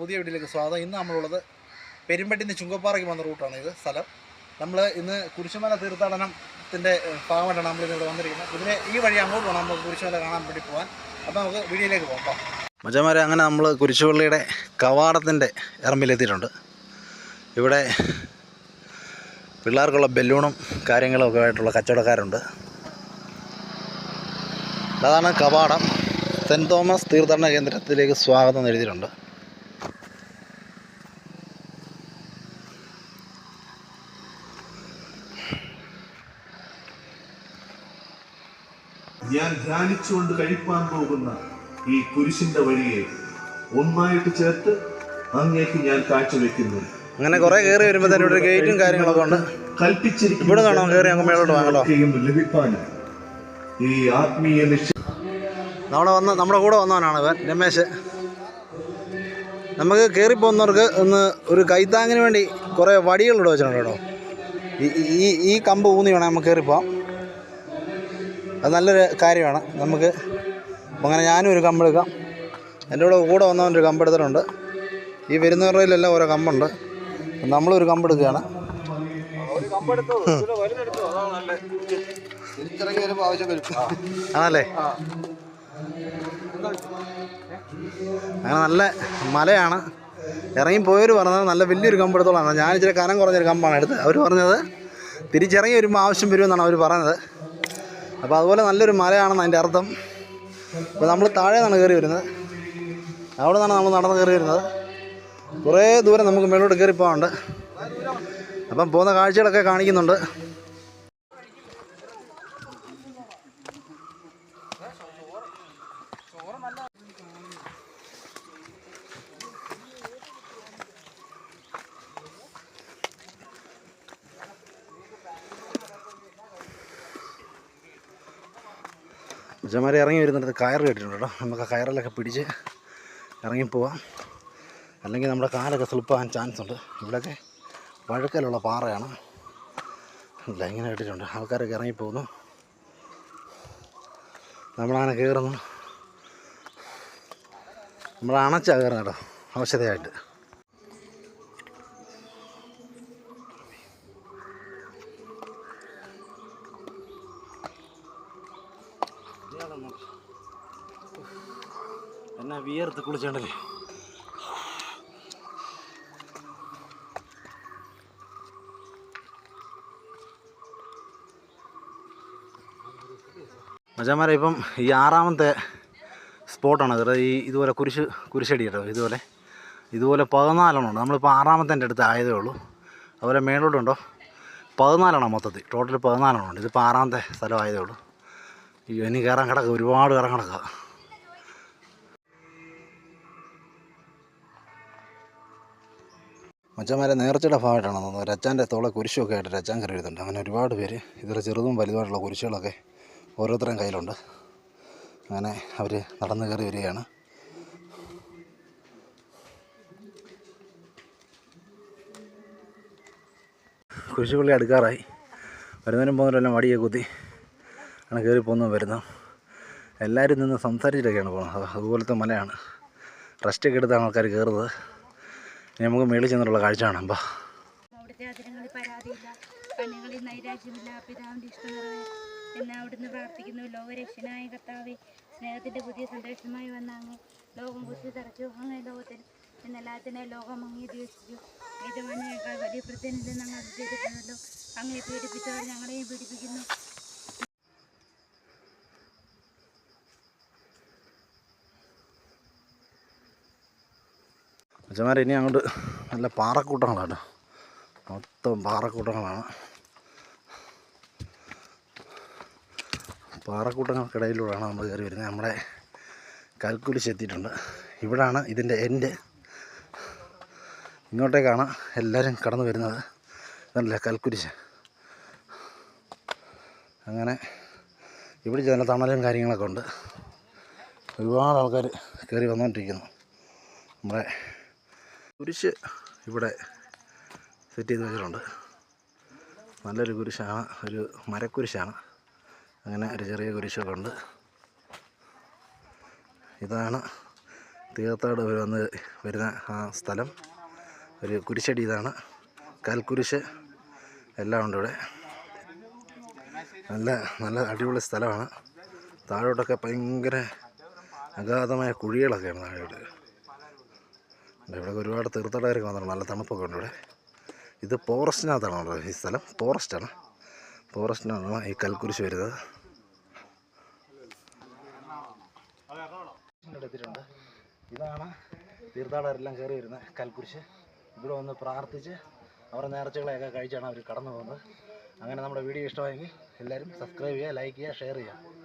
പുതിയ വീട്ടിലേക്ക് സ്വാഗതം. ഇന്ന് നമ്മളുള്ളത് പെരുമ്പട്ടിന്ന് ചുങ്കപ്പാറയ്ക്ക് വന്ന റൂട്ടാണ്. ഇത് സ്ഥലം. നമ്മൾ ഇന്ന് കുരിശുമല തീർത്ഥാടനത്തിന്റെ ഭാഗമായിട്ടാണ് നമ്മൾ ഇവിടെ വന്നിരിക്കുന്നത്. ഇതിന് ഈ വഴി അങ്ങോട്ട് പോകണം നമുക്ക് കുരിശുമല കാണാൻ വേണ്ടി പോകാൻ അപ്പോൾ നമുക്ക് വീഡിയോയിലേക്ക് പോകാം മച്ചമാരെ അങ്ങനെ നമ്മൾ കുരിശുപള്ളിയുടെ കവാടത്തിന്റെ ഇറമ്പിലെത്തിയിട്ടുണ്ട് ഇവിടെ പിള്ളേർക്കുള്ള ബലൂണും കാര്യങ്ങളും ഒക്കെ ആയിട്ടുള്ള കച്ചവടക്കാരുണ്ട്. അതാണ് കവാടം. സെന്റ് തോമസ് തീർത്ഥാടന കേന്ദ്രത്തിലേക്ക് സ്വാഗതം എഴുതിയിട്ടുണ്ട് ഞാൻ ധ്യാനിച്ചുകൊണ്ട് കഴിപ്പാൻ പോകുന്ന ഈ കുരിശിന്റെ വഴിയെ ഒന്നായിട്ട് ചേർത്ത് അങ്ങേക്ക് ഞാൻ കാഴ്ചവെക്കുന്നു. അങ്ങനെ കുറെ കയറി വരുമ്പോൾ തന്നെ ഇവിടെ ഗേറ്റും കാര്യങ്ങളൊക്കെ ഉണ്ട്. കൽപ്പിച്ചിരിക്കും ഇവിടെ നിന്നാണോ കയറി അങ്ങ് മേളോട്ട് വാങ്ങലോ ഈ ആത്മീയ നമ്മളെ നമ്മുടെ വന്ന് നമ്മുടെ കൂടെ വന്നവനാണ് ഇവൻ രമേശ്. നമുക്ക് കയറി പോകുന്നവർക്ക് ഒന്ന് ഒരു കൈത്താങ്ങിന് വേണ്ടി കുറേ വടികൾ ഇവിടെ വെച്ചിട്ടുണ്ട് കേട്ടോ. ഈ- ഈ ഈ കമ്പ് ഊന്നി വേണം നമുക്ക് കയറിപ്പോവാം അത് നല്ലൊരു കാര്യമാണ്. നമുക്ക് അങ്ങനെ ഞാനും ഒരു കമ്പ് എടുക്കാം. എന്റെ കൂടെ കൂടെ വന്നവനൊരു കമ്പ് എടുത്തിട്ടുണ്ട്. ഈ വരുന്നവരുടെയിലെല്ലാം ഓരോ കമ്പുണ്ട്. നമ്മളൊരു കമ്പ് എടുക്കുകയാണ്. ആണല്ലേ? അങ്ങനെ നല്ല മലയാണ്. ഇറങ്ങി പോയവർ പറഞ്ഞത് നല്ല വലിയൊരു കമ്പ് എടുത്തോളാണ് ഞാൻ ഇച്ചിരി കനം കുറഞ്ഞൊരു കമ്പാണ് എടുത്തത്. അവർ പറഞ്ഞത് തിരിച്ചിറങ്ങി വരുമ്പോൾ ആവശ്യം വരുമെന്നാണ് അവർ പറഞ്ഞത്. അപ്പോൾ അതുപോലെ നല്ലൊരു മലയാണെന്ന് അതിന്റെ അർത്ഥം. അപ്പോൾ നമ്മൾ താഴെ നിന്നാണ് കയറി വരുന്നത്. അവിടെ നിന്നാണ് നമ്മൾ നടന്ന് കയറി വരുന്നത്. കുറേ ദൂരം നമുക്ക് മേലോട്ട് കയറി പോകാനുണ്ട്. അപ്പം പോകുന്ന കാഴ്ചകളൊക്കെ കാണിക്കുന്നുണ്ട്. അച്ഛന്മാരെ ഇറങ്ങി വരുന്നിടത്ത് കയർ കെട്ടിട്ടുണ്ട് കേട്ടോ. നമുക്ക് ആ കയറിലൊക്കെ പിടിച്ച് ഇറങ്ങിപ്പോവാം അല്ലെങ്കിൽ നമ്മുടെ കാലൊക്കെ സ്ലിപ്പാകാൻ ചാൻസ് ഉണ്ട്. ഇവിടെയൊക്കെ വഴുക്കലുള്ള പാറയാണ്. ഇല്ല ഇങ്ങനെ കെട്ടിട്ടുണ്ട്. ആൾക്കാരൊക്കെ ഇറങ്ങിപ്പോകുന്നു നമ്മളങ്ങനെ കയറുന്നു. നമ്മൾ അണച്ചാണ് കയറുന്നത് കേട്ടോ ഔഷധമായിട്ട് എന്നാ വിയർത്ത് കുളിച്ചേണ്ടല്ലേ മജാമാരെ ഇപ്പം ഈ ആറാമത്തെ സ്പോട്ടാണ് ഇത് ഈ ഇതുപോലെ കുരിശ് കുരിശടി കേട്ടോ ഇതുപോലെ. ഇതുപോലെ പതിനാലെണ്ണം ഉണ്ട് നമ്മളിപ്പോൾ ആറാമത്തെ അടുത്ത് ആയതേ ഉള്ളൂ. അതുപോലെ മേളോട്ടുണ്ടോ പതിനാലെണ്ണം മൊത്തത്തിൽ. ടോട്ടൽ പതിനാലെണ്ണം ഉണ്ട്. ഇതിപ്പോൾ ആറാമത്തെ സ്ഥലം ആയതേ ഉള്ളൂ. അയ്യോ ഇനി കയറാൻ കിടക്കുക ഒരുപാട് കയറാൻ കിടക്കുക മച്ചന്മാരെ നേർച്ചയുടെ ഭാഗമായിട്ടാണ് തോന്നുന്നത് രച്ചാന്റെ തോളെ കുരിശൊക്കെ ആയിട്ട് രച്ചാൻ കയറി വരുന്നുണ്ട്. അങ്ങനെ ഒരുപാട് പേര് ഇതിൽ ചെറുതും വലുതുമായിട്ടുള്ള കുരിശുകളൊക്കെ ഓരോരുത്തരും കയ്യിലുണ്ട്. അങ്ങനെ അവർ നടന്നു കയറി വരികയാണ്. കുരിശുപള്ളി അടുക്കാറായി. വരുന്നതിനും പോകുന്നവരെല്ലാം വടിയെ കുത്തി. ആണ് കയറി പോകുന്നു വരുന്നു എല്ലാവരും നിന്ന് സംസാരിച്ചിട്ടൊക്കെയാണ് പോകുന്നത്. അത് അതുപോലത്തെ മലയാണ്. റെസ്റ്റൊക്കെ എടുത്താണ് ആൾക്കാർ കയറുന്നത് ഇനി നമുക്ക് മേളിൽ ചെന്നിട്ടുള്ള കാഴ്ച കാണാം. അവിടുത്തെ പരാതിയില്ല. ഇഷ്ടം അവിടുന്ന് പ്രാർത്ഥിക്കുന്നു. ലോകരക്ഷനായ കർത്താവെ സ്നേഹത്തിന്റെ പുതിയ സന്ദേശമായി വന്ന അങ്ങ് ലോകം കുറിച്ച് തറച്ചു. അങ്ങേ ലോകത്തിൽ എന്നെല്ലാത്തിനെ ലോകം അങ്ങേ ദ്വേഷിച്ചു യജമാനേക്കാൾ വലിയ പ്രത്യേകത ഞങ്ങൾ ചെയ്തിട്ടുണ്ടല്ലോ അങ്ങേ പീഡിപ്പിച്ചവർ ഞങ്ങളെയും പീഡിപ്പിക്കുന്നു. അച്ഛന്മാരെ ഇനി അങ്ങോട്ട് നല്ല പാറക്കൂട്ടങ്ങളാണ്. മൊത്തം പാറക്കൂട്ടങ്ങളാണ്. പാറക്കൂട്ടങ്ങൾക്കിടയിലൂടെയാണ് നമ്മൾ കയറി വരുന്നത്. നമ്മുടെ കൽക്കുലിശ് എത്തിയിട്ടുണ്ട്. ഇവിടാണ് ഇതിന്റെ എൻഡ് ഇങ്ങോട്ടേക്കാണ് എല്ലാവരും കടന്നു വരുന്നത്. ഇതല്ല കൽക്കുരിശ്? അങ്ങനെ ഇവിടെ ചില തണലും കാര്യങ്ങളൊക്കെ ഉണ്ട്. ഒരുപാട് ആൾക്കാർ കയറി വന്നുകൊണ്ടിരിക്കുന്നു. നമ്മുടെ കുരിശ് ഇവിടെ സെറ്റ് ചെയ്ത് വെച്ചിട്ടുണ്ട്. നല്ലൊരു കുരിശാണ്. ഒരു മരക്കുരിശാണ്. അങ്ങനെ ഒരു ചെറിയ കുരിശൊക്കെ ഉണ്ട്. ഇതാണ് തീർത്ഥാടകർ വന്ന് വരുന്ന ആ സ്ഥലം. ഒരു കുരിശടി ഇതാണ്. കൽക്കുരിശ് എല്ലാം ഉണ്ട് ഇവിടെ. നല്ല നല്ല അടിപൊളി സ്ഥലമാണ്. താഴോട്ടൊക്കെ ഭയങ്കര അഗാധമായ കുഴികളൊക്കെയാണ് താഴോട്ട്. ഇവിടെ ഒരുപാട് തീർത്ഥാടകരൊക്കെ വന്നിട്ടുണ്ട് നല്ല തണുപ്പൊക്കെ ഉണ്ട് ഇവിടെ. ഇത് ഫോറസ്റ്റിനകത്താണ് ഉള്ളത് ഈ സ്ഥലം. ഫോറസ്റ്റാണ്. ഫോറസ്റ്റിനാണ് ഈ കൽക്കുരിശ് വരുന്നത്. എടുത്തിട്ടുണ്ട്. ഇതാണ് തീർത്ഥാടകരെല്ലാം കയറി വരുന്ന കൽക്കുരിശ്. ഇവിടെ വന്ന് പ്രാർത്ഥിച്ച് അവരുടെ നേർച്ചകളെയൊക്കെ കഴിച്ചാണ് അവർ കടന്നു പോകുന്നത്. അങ്ങനെ നമ്മുടെ വീഡിയോ ഇഷ്ടമായെങ്കിൽ എല്ലാവരും സബ്സ്ക്രൈബ് ചെയ്യുക ലൈക്ക് ചെയ്യുക ഷെയർ ചെയ്യുക.